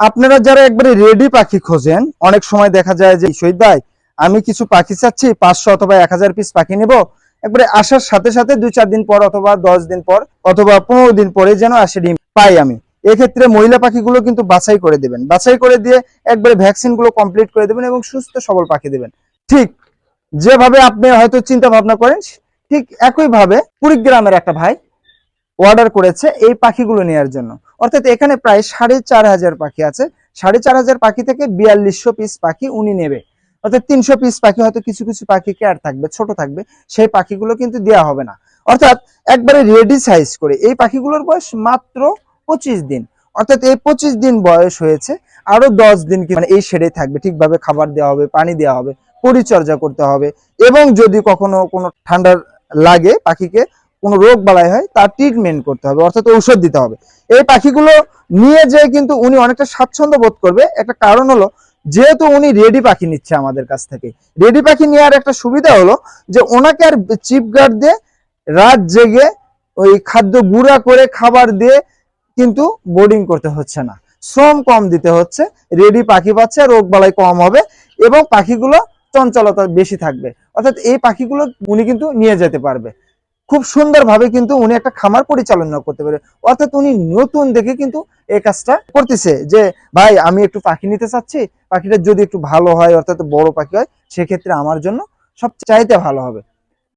আপনারা যারা একবারে রেডি পাখি খোঁজেন, অনেক সময় দেখা যায় যে, শহীদ ভাই, আমি কিছু পাখি চাচ্ছি, পাঁচশো অথবা এক হাজার পিস পাখি নেব। একবারে আসার সাথে সাথে দুই চার দিন পর অথবা দশ দিন পর অথবা পনেরো দিন পরে যেন আসে ডিম পাই আমি। এক্ষেত্রে মহিলা পাখিগুলো কিন্তু বাছাই করে দেবেন। বাছাই করে দিয়ে একবারে ভ্যাকসিনগুলো কমপ্লিট করে দেবেন এবং সুস্থ সবল পাখি দেবেন। ঠিক যেভাবে আপনি হয়তো চিন্তা ভাবনা করেন, ঠিক একই ভাবে কুড়িগ্রামের একটা ভাই অর্ডার করেছে এই পাখিগুলো নেওয়ার জন্য। অর্থাৎ এখানে প্রায় সাড়ে চার হাজার পাখি আছে। সাড়ে চার হাজার পাখি থেকে বিয়াল্লিশশো পিস পাখি উনি নেবে। অর্থাৎ তিনশো পিস পাখি হয়তো কিছু কিছু পাখি কেয়ার থাকবে, ছোট থাকবে, সেই পাখিগুলো কিন্তু দেওয়া হবে না। অর্থাৎ একবারে রেডি সাইজ করে, এই পাখিগুলোর বয়স মাত্র পঁচিশ দিন। অর্থাৎ এই পঁচিশ দিন বয়স হয়েছে, আরও দশ দিন মানে এই শেডে থাকবে, ঠিকভাবে খাবার দেওয়া হবে, পানি দেওয়া হবে, পরিচর্যা করতে হবে। এবং যদি কখনো কোনো ঠান্ডার লাগে পাখিকে কোনো রোগ বালাই হয়, তার ট্রিটমেন্ট করতে হবে, অর্থাৎ ঔষধ দিতে হবে। এই পাখিগুলো নিয়ে যে কিন্তু উনি অনেকটা স্বাচ্ছন্দ্য বোধ করবে। একটা কারণ হলো, যেহেতু উনি রেডি পাখি নিচ্ছে আমাদের কাছ থেকে। রেডি পাখি নেওয়ার একটা সুবিধা হলো যে, ওনাকে আর চিপ গার্ড দিয়ে রাত জেগে ওই খাদ্য গুঁড়া করে খাবার দিয়ে কিন্তু বোর্ডিং করতে হচ্ছে না। শ্রম কম দিতে হচ্ছে রেডি পাখি পাচ্ছে, রোগ বালাই কম হবে এবং পাখিগুলো চঞ্চলতা বেশি থাকবে। অর্থাৎ এই পাখিগুলো উনি কিন্তু নিয়ে যেতে পারবে। খুব সুন্দরভাবে কিন্তু উনি একটা খামার পরিচালনা করতে পারে, অর্থাৎ উনি নতুন দেখে কিন্তু এই কাজটা করতেছে যে, ভাই, আমি একটু পাখি নিতে চাচ্ছি, পাখিটা যদি একটু ভালো হয়, অর্থাৎ বড় পাখি হয়, সেক্ষেত্রে আমার জন্য সব চাইতে ভালো হবে।